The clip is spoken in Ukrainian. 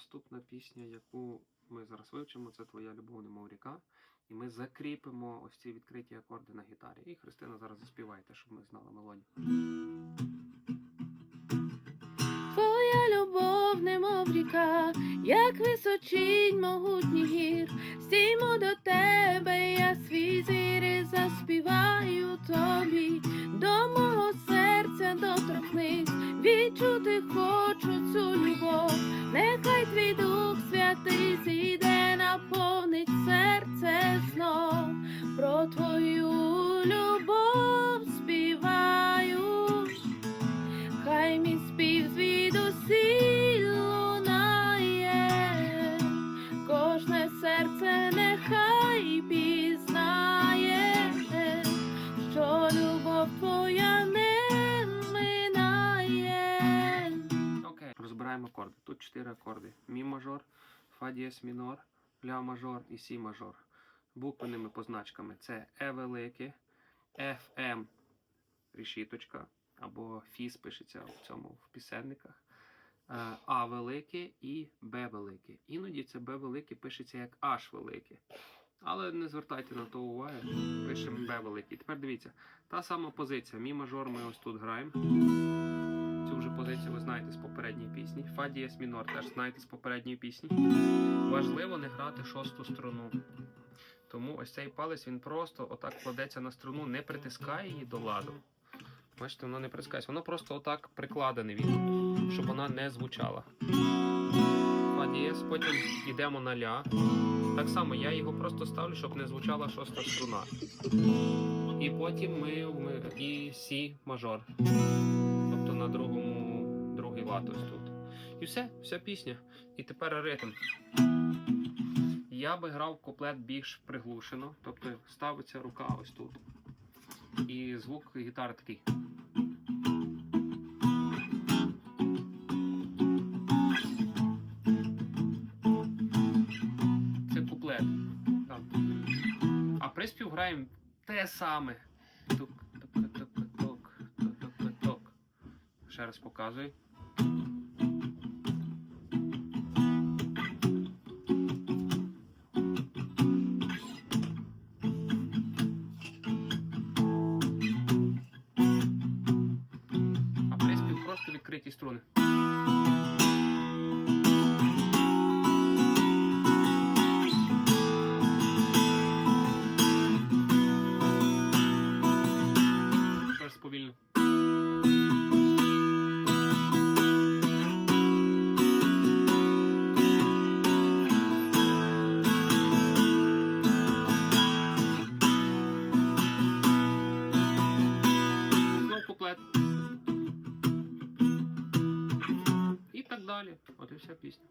Наступна пісня, яку ми зараз вивчимо, це Твоя любов, немов ріка. І ми закріпимо ось ці відкриті акорди на гітарі. І Христина зараз заспівайте, щоб ми знали мелодію. Твоя любов, немов ріка, як височінь могутній гір, стіймо до тебе, я свій зір і заспіваю тобі, до мого серця доторкнись, відчути хочу цю любов, Акорди. Тут чотири акорди: Мі мажор, Фа дієс мінор, Ля мажор і Сі мажор. Буквенними позначками це Е велике, Ф, М, рішіточка, або Фіс пишеться в цьому в пісенниках. Е, А велике і Б велике. Іноді це Б велике пишеться як H велике. Але не звертайте на то уваги, пишемо Б великий. Тепер дивіться, та сама позиція. Мі мажор ми ось тут граємо. Пісні. Фа дієс мінор теж знаєте з попередньої пісні. Важливо не грати шосту струну. Тому ось цей палець він просто отак кладеться на струну, не притискає її до ладу. Бачите, воно не притискається, воно просто отак прикладене він, щоб вона не звучала. Фа дієс, потім йдемо на ля. Так само я його просто ставлю, щоб не звучала шоста струна. І потім ми, ми і сі мажор. Тобто на другому, другий лад тут. І все, вся пісня. І тепер ритм. Я би грав куплет більш приглушено, тобто ставиться рука ось тут. І звук гітари такий. Це куплет. А приспів граємо те саме. Тук, тук, тук, тук, тук, тук, тук. Ще раз показую. Відкриті струни. Далі. От і вся пісня.